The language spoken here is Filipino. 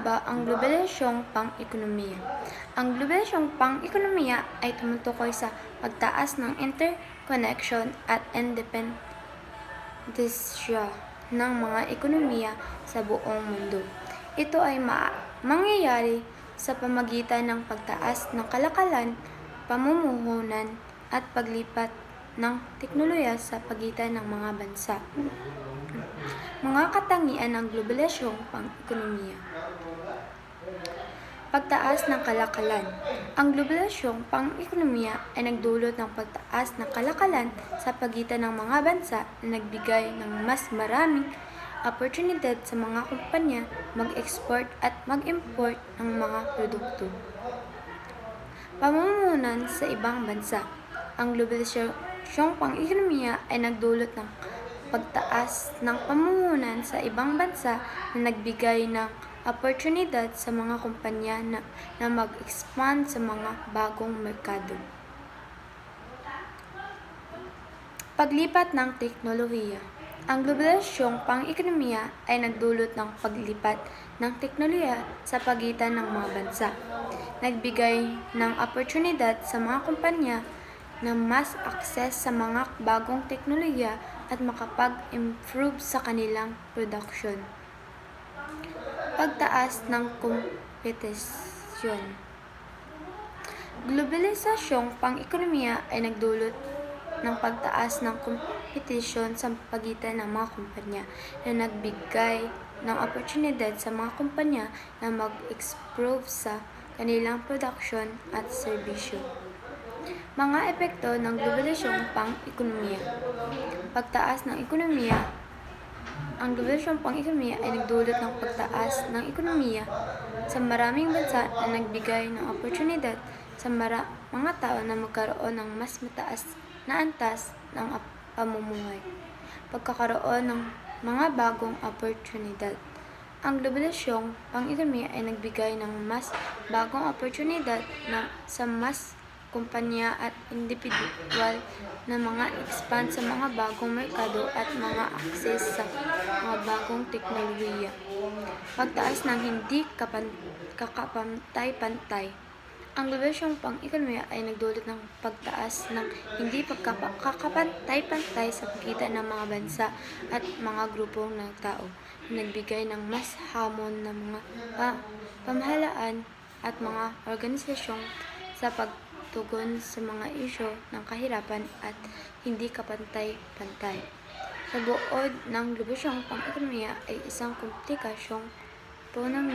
ba ang globalisasyong pang-ekonomiya? Ang globalisasyong pang-ekonomiya ay tumutukoy sa pagtaas ng interconnection at independensya ng mga ekonomiya sa buong mundo. Ito ay ma- mangyayari sa pamagitan ng pagtaas ng kalakalan, pamumuhunan at paglipat ng teknolohiya sa pagitan ng mga bansa. Mga katangian ng globalisasyong pang-ekonomiya. Pagtaas ng kalakalan. Ang globalisasyong pang-ekonomiya ay nagdulot ng pagtaas ng kalakalan sa pagitan ng mga bansa na nagbigay ng mas maraming oportunidad sa mga kumpanya mag-export at mag-import ng mga produkto. Pamumuhunan sa ibang bansa. Ang globalisasyong pang-ekonomiya ay nagdulot ng pagtaas ng pamumuhunan sa ibang bansa na nagbigay ng oportunidad sa mga kumpanya na, na mag-expand sa mga bagong merkado. Paglipat ng teknolohiya. Ang globalisasyong pang-ekonomiya ay nagdulot ng paglipat ng teknolohiya sa pagitan ng mga bansa. Nagbigay ng oportunidad sa mga kumpanya na mas akses sa mga bagong teknolohiya at makapag-improve sa kanilang production. Pagtaas ng kompetisyon. Globalisasyong pang-ekonomiya ay nagdulot ng pagtaas ng kompetisyon sa pagitan ng mga kumpanya na nagbigay ng oportunidad sa mga kumpanya na mag-improve sa kanilang production at serbisyo. Mga epekto ng globalisasyong pang-ekonomiya. Pagtaas ng ekonomiya. Ang globalisasyong pang-ekonomiya ay nagdulot ng pagtaas ng ekonomiya sa maraming bansa na nagbigay ng oportunidad sa mara- mga tao na magkaroon ng mas mataas na antas ng pamumuhay. Pagkakaroon ng mga bagong oportunidad. Ang globalisasyong pang-ekonomiya ay nagbigay ng mas bagong oportunidad na sa mas kumpanya at individual na mga expand sa mga bagong merkado at mga akses sa mga bagong teknolohiya. Pagtaas ng hindi kapan- kakapantay-pantay. Ang globalisasyong pang-ekonomiya ay nagdulot ng pagtaas ng hindi pagkakapantay-pantay sa pagitan ng mga bansa at mga grupo ng tao na nagbigay ng mas hamon na mga pa- pamahalaan at mga organisasyon sa pagtugon sa mga isyu ng kahirapan at hindi kapantay-pantay. Sa buod ng globalisasyong pang-ekonomiya ay isang komplikasyong ekonomiya